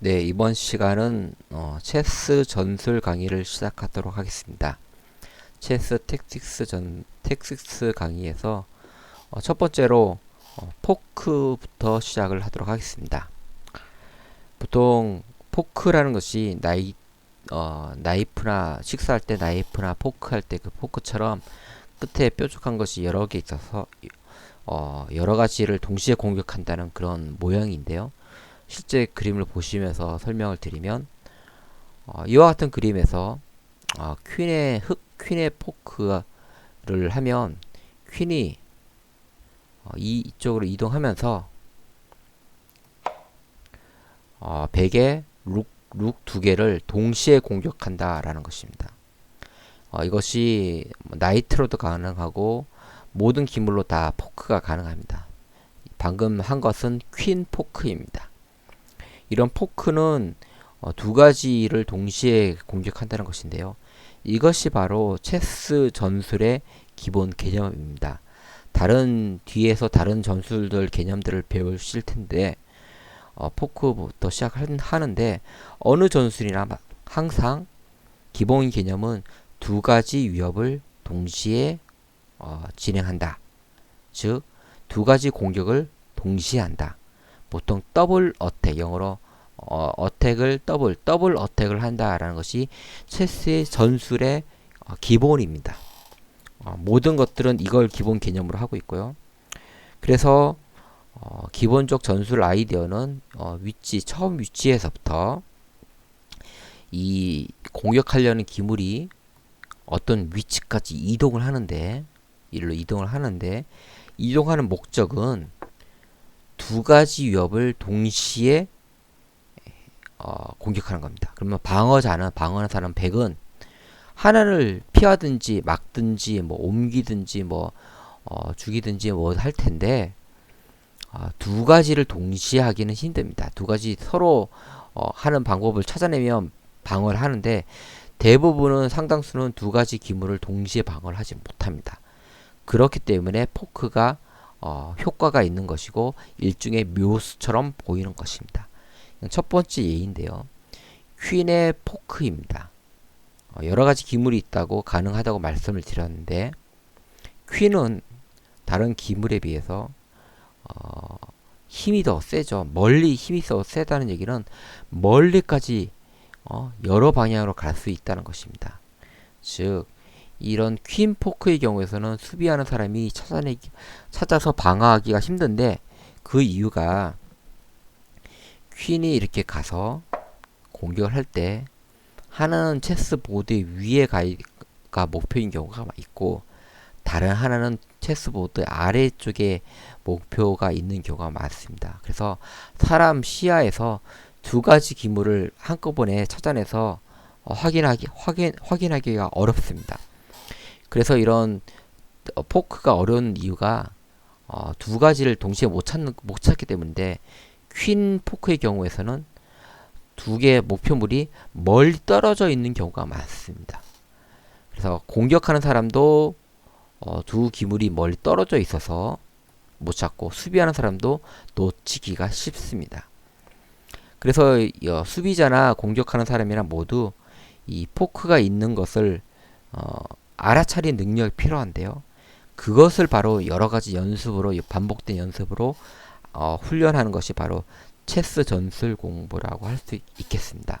네, 이번 시간은 어, 체스 전술 강의를 시작하도록 하겠습니다. 체스 텍틱스 전 텍틱스 강의에서 어, 첫 번째로 어, 포크부터 시작을 하도록 하겠습니다. 보통 포크라는 것이 나이 어, 나이프나 식사할 때 나이프나 포크 할 때 그 포크처럼 끝에 뾰족한 것이 여러 개 있어서 어, 여러 가지를 동시에 공격한다는 그런 모양인데요. 실제 그림을 보시면서 설명을 드리면 어, 이와 같은 그림에서 어, 퀸의 흑 퀸의 포크를 하면 퀸이 어, 이 이쪽으로 이동하면서 어, 백에 룩룩두 개를 동시에 공격한다라는 것입니다. 어, 이것이 뭐 나이트로도 가능하고 모든 기물로 다 포크가 가능합니다. 방금 한 것은 퀸 포크입니다. 이런 포크는 어, 두 가지를 동시에 공격한다는 것인데요. 이것이 바로 체스 전술의 기본 개념입니다. 다른 뒤에서 다른 전술들 개념들을 배우실 텐데 어, 포크부터 시작하는데 어느 전술이나 항상 기본 개념은 두 가지 위협을 동시에 어, 진행한다. 즉, 두 가지 공격을 동시에 한다. 보통 더블 어택, 영어로 어, 어택을 더블, 더블 어택을 한다라는 것이 체스의 전술의 어, 기본입니다. 어, 모든 것들은 이걸 기본 개념으로 하고 있고요. 그래서 어, 기본적 전술 아이디어는 어, 위치 처음 위치에서부터 이 공격하려는 기물이 어떤 위치까지 이동을 하는데 일로 이동을 하는데 이동하는 목적은 두 가지 위협을 동시에 어, 공격하는 겁니다. 그러면 방어자는 방어하는 사람 백은 하나를 피하든지 막든지 뭐 옮기든지 뭐 어, 죽이든지 뭐 할 텐데 어, 두 가지를 동시에 하기는 힘듭니다. 두 가지 서로 어, 하는 방법을 찾아내면 방어를 하는데 대부분은 상당수는 두 가지 기물을 동시에 방어를 하지 못합니다. 그렇기 때문에 포크가 어, 효과가 있는 것이고 일종의 묘수처럼 보이는 것입니다. 첫 번째 예인데요. 퀸의 포크입니다. 어, 여러 가지 기물이 있다고 가능하다고 말씀을 드렸는데 퀸은 다른 기물에 비해서 어, 힘이 더 세죠. 멀리 힘이 더 세다는 얘기는 멀리까지 어, 여러 방향으로 갈 수 있다는 것입니다. 즉 이런 퀸 포크의 경우에서는 수비하는 사람이 찾아내기 찾아서 방어하기가 힘든데 그 이유가 퀸이 이렇게 가서 공격을 할 때 하나는 체스 보드 위에 가가 목표인 경우가 있고 다른 하나는 체스보드 아래쪽에 목표가 있는 경우가 많습니다. 그래서 사람 시야에서 두 가지 기물을 한꺼번에 찾아내서 어, 확인하기 확인 확인하기가 어렵습니다. 그래서 이런 어, 포크가 어려운 이유가 어, 두 가지를 동시에 못 찾는 못 찾기 때문인데 퀸 포크의 경우에서는 두 개의 목표물이 멀리 떨어져 있는 경우가 많습니다. 그래서 공격하는 사람도 어, 두 기물이 멀리 떨어져 있어서 못 찾고 수비하는 사람도 놓치기가 쉽습니다. 그래서 어, 수비자나 공격하는 사람이나 모두 이 포크가 있는 것을 어, 알아차린 능력이 필요한데요. 그것을 바로 여러 가지 연습으로 반복된 연습으로 어, 훈련하는 것이 바로 체스 전술 공부라고 할 수 있겠습니다.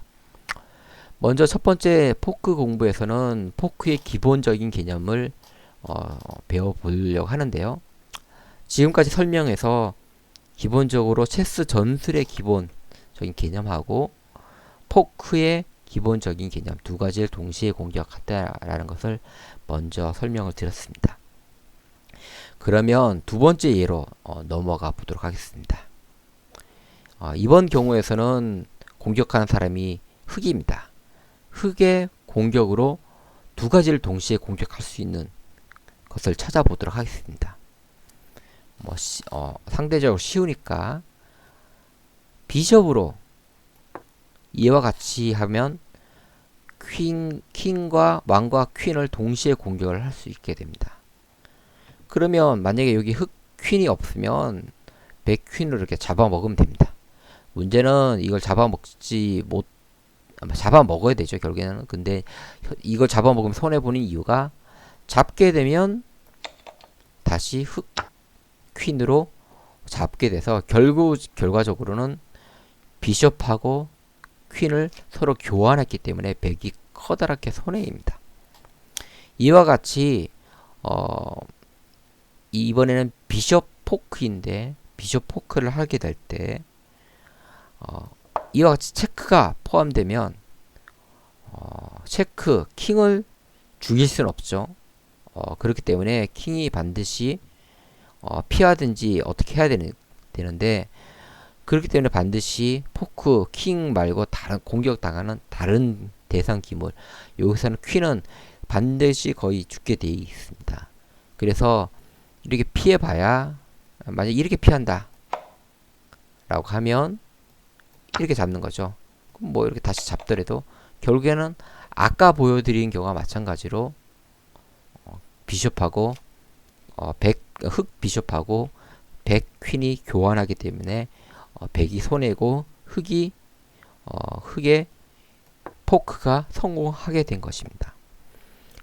먼저 첫 번째 포크 공부에서는 포크의 기본적인 개념을 어, 배워보려고 하는데요. 지금까지 설명해서 기본적으로 체스 전술의 기본적인 개념하고 포크의 기본적인 개념 두 가지를 동시에 공격한다라는 것을 먼저 설명을 드렸습니다. 그러면 두 번째 예로 어, 넘어가 보도록 하겠습니다. 어, 이번 경우에서는 공격하는 사람이 흑입니다. 흑의 공격으로 두 가지를 동시에 공격할 수 있는 것을 찾아보도록 하겠습니다. 뭐 시, 어, 상대적으로 쉬우니까 비숍으로 이와 같이 하면 퀸, 킹과 왕과 퀸을 동시에 공격을 할 수 있게 됩니다. 그러면 만약에 여기 흑 퀸이 없으면 백 퀸으로 이렇게 잡아먹으면 됩니다. 문제는 이걸 잡아먹지 못 잡아먹어야 되죠 결국에는 근데 혀- 이걸 잡아먹으면 손해보는 이유가 잡게 되면 다시 흑 퀸으로 잡게 돼서 결국 결과적으로는 비숍하고 퀸을 서로 교환했기 때문에 백이 커다랗게 손해입니다. 이와 같이 어 이번에는 비숍 포크인데 비숍 포크를 하게 될때 어, 이와 같이 체크가 포함되면 어, 체크 킹을 죽일 수는 없죠. 어, 그렇기 때문에 킹이 반드시 어, 피하든지 어떻게 해야 되는, 되는데 그렇기 때문에 반드시 포크 킹 말고 다른 공격 당하는 다른 대상 기물 여기서는 퀸은 반드시 거의 죽게 돼 있습니다. 그래서 이렇게 피해봐야 만약 이렇게 피한다 라고 하면 이렇게 잡는 거죠. 뭐 이렇게 다시 잡더라도 결국에는 아까 보여드린 경우와 마찬가지로 어, 비숍하고 어, 백, 흑 비숍하고 백 퀸이 교환하기 때문에 어, 백이 손해고 흑이 어, 흑의 포크가 성공하게 된 것입니다.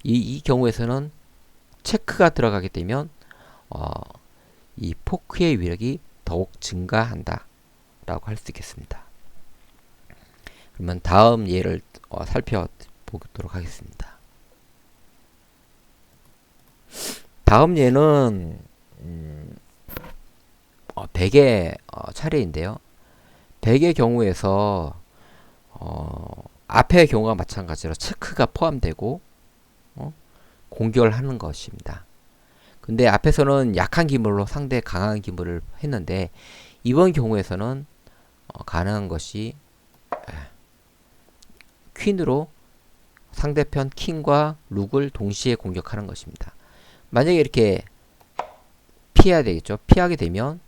이, 이 경우에서는 체크가 들어가게 되면 어, 이 포크의 위력이 더욱 증가한다 라고 할 수 있겠습니다. 그러면 다음 예를 어, 살펴보도록 하겠습니다. 다음 예는 음, 어, 100의 어, 차례인데요. 100의 경우에서 어, 앞의 경우와 마찬가지로 체크가 포함되고 어, 공격을 하는 것입니다. 근데 앞에서는 약한 기물로 상대 강한 기물을 했는데 이번 경우에서는 어, 가능한 것이 에, 퀸으로 상대편 킹과 룩을 동시에 공격하는 것입니다. 만약에 이렇게 피해야 되겠죠. 피하게 되면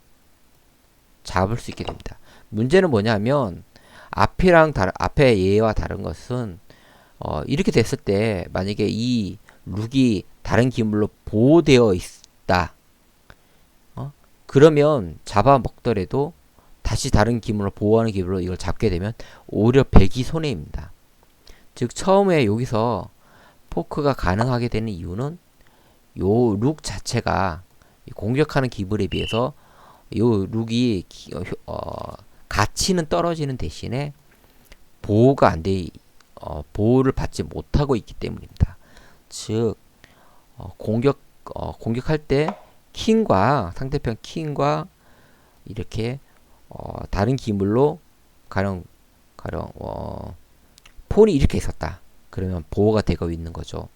잡을 수 있게 됩니다. 문제는 뭐냐면 앞이랑 다른 앞에 얘와 다른 것은 어, 이렇게 됐을 때 만약에 이 룩이 다른 기물로 보호되어 있다. 어? 그러면 잡아먹더라도 다시 다른 기물로 보호하는 기물로 이걸 잡게 되면 오히려 백이 손해입니다. 즉 처음에 여기서 포크가 가능하게 되는 이유는 요 룩 자체가 공격하는 기물에 비해서 요 룩이 기- 어, 효- 어, 가치는 떨어지는 대신에 보호가 안 돼, 어, 보호를 받지 못하고 있기 때문입니다. 즉 어, 공격 어, 공격할 때 킹과 상대편 킹과 이렇게 어, 다른 기물로 가령 가령 어, 폰이 이렇게 있었다. 그러면 보호가 되고 있는 거죠.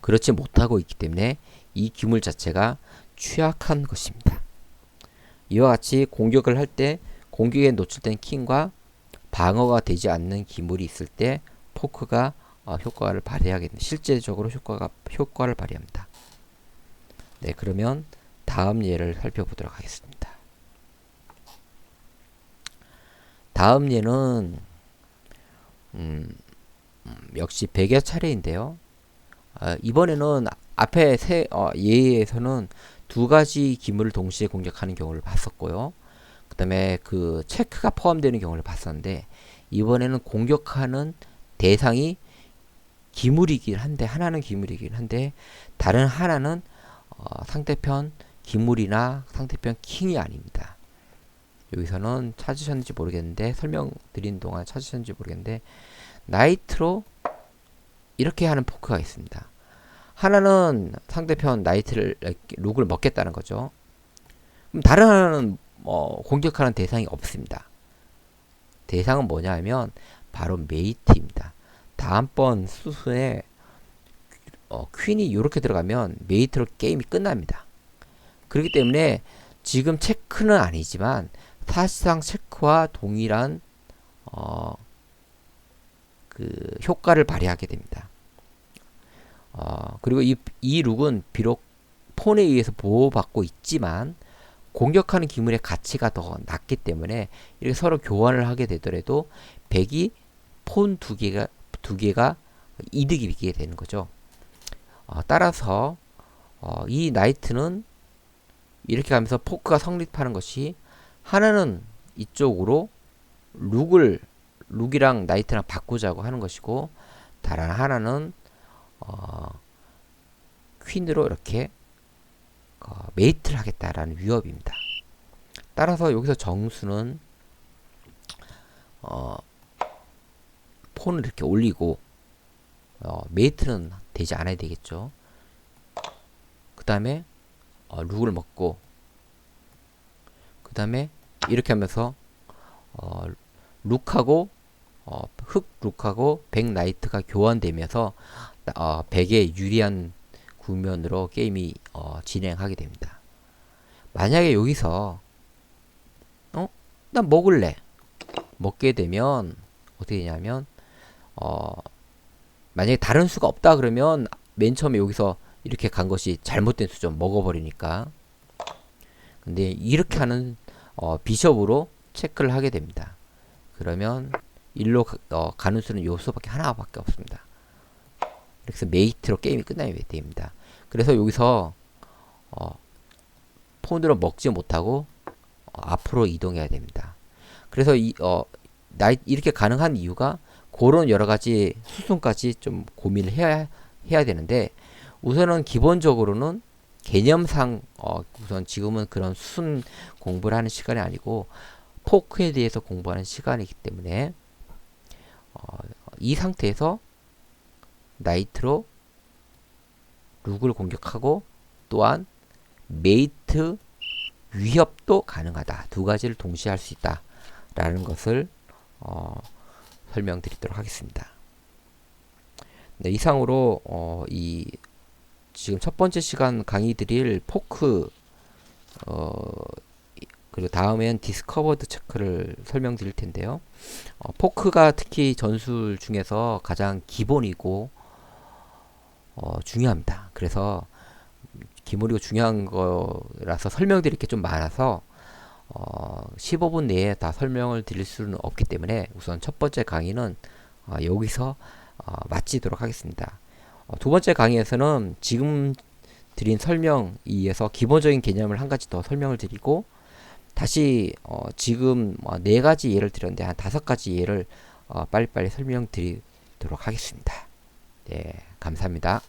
그렇지 못하고 있기 때문에 이 기물 자체가 취약한 것입니다. 이와 같이 공격을 할 때 공격에 노출된 킹과 방어가 되지 않는 기물이 있을 때 포크가 어, 효과를 발휘하겠네. 실제적으로 효과가 효과를 발휘합니다. 네, 그러면 다음 예를 살펴보도록 하겠습니다. 다음 예는 음, 음, 역시 백의 차례인데요. 아, 이번에는 앞에 세 어, 예에서는 두 가지 기물을 동시에 공격하는 경우를 봤었고요. 그 다음에 그 체크가 포함되는 경우를 봤었는데 이번에는 공격하는 대상이 기물이긴 한데 하나는 기물이긴 한데 다른 하나는 어, 상대편 기물이나 상대편 킹이 아닙니다. 여기서는 찾으셨는지 모르겠는데 설명드린 동안 찾으셨는지 모르겠는데 나이트로 이렇게 하는 포크가 있습니다. 하나는 상대편 나이트를 룩을 먹겠다는 거죠. 그럼 다른 하나는 뭐 공격하는 대상이 없습니다. 대상은 뭐냐면 바로 메이트입니다. 다음번 수순에 어, 퀸이 이렇게 들어가면 메이트로 게임이 끝납니다. 그렇기 때문에 지금 체크는 아니지만 사실상 체크와 동일한 어, 그 효과를 발휘하게 됩니다. 어, 그리고 이, 이 룩은 비록 폰에 의해서 보호받고 있지만 공격하는 기물의 가치가 더 낮기 때문에 이렇게 서로 교환을 하게 되더라도 백이 폰 두 개가 두 개가 이득이게 되는 거죠. 어, 따라서 어, 이 나이트는 이렇게 가면서 포크가 성립하는 것이 하나는 이쪽으로 룩을 룩이랑 나이트랑 바꾸자고 하는 것이고 다른 하나는 어, 퀸으로 이렇게 어, 메이트를 하겠다라는 위협입니다. 따라서 여기서 정수는 어, 폰을 이렇게 올리고 어, 메이트는 되지 않아야 되겠죠. 그 다음에 어, 룩을 먹고 그 다음에 이렇게 하면서 어, 룩하고 어, 흑 룩하고 백 나이트가 교환되면서 어, 백에 유리한 구면으로 게임이 어, 진행하게 됩니다. 만약에 여기서 어? 난 먹을래. 먹게 되면 어떻게 되냐면 어, 만약에 다른 수가 없다 그러면 맨 처음에 여기서 이렇게 간 것이 잘못된 수죠. 먹어버리니까. 근데 이렇게 하는 어, 비숍으로 체크를 하게 됩니다. 그러면 일로 가, 어, 가는 수는 요 수밖에 하나밖에 없습니다. 해서 메이트로 게임이 끝나게 됩니다. 그래서 여기서 어, 폰으로 먹지 못하고 어, 앞으로 이동해야 됩니다. 그래서 이, 어, 나이, 이렇게 가능한 이유가 그런 여러 가지 수순까지 좀 고민을 해야, 해야 되는데 우선은 기본적으로는 개념상 어, 우선 지금은 그런 수순 공부를 하는 시간이 아니고 포크에 대해서 공부하는 시간이기 때문에 어, 이 상태에서 나이트로 룩을 공격하고 또한 메이트 위협도 가능하다. 두 가지를 동시에 할 수 있다. 라는 것을 어, 설명드리도록 하겠습니다. 네, 이상으로 어, 이 지금 첫 번째 시간 강의 드릴 포크 어, 그리고 다음엔 디스커버드 체크를 설명드릴 텐데요. 어, 포크가 특히 전술 중에서 가장 기본이고 어, 중요합니다. 그래서 기본이고 중요한 거라서 설명드릴 게 좀 많아서 어, 15분 내에 다 설명을 드릴 수는 없기 때문에 우선 첫 번째 강의는 어, 여기서 어, 마치도록 하겠습니다. 어, 두 번째 강의에서는 지금 드린 설명에 의해서 기본적인 개념을 한 가지 더 설명을 드리고 다시 어, 지금 어, 네 가지 예를 드렸는데 한 다섯 가지 예를 어, 빨리빨리 설명드리도록 하겠습니다. 네, 감사합니다.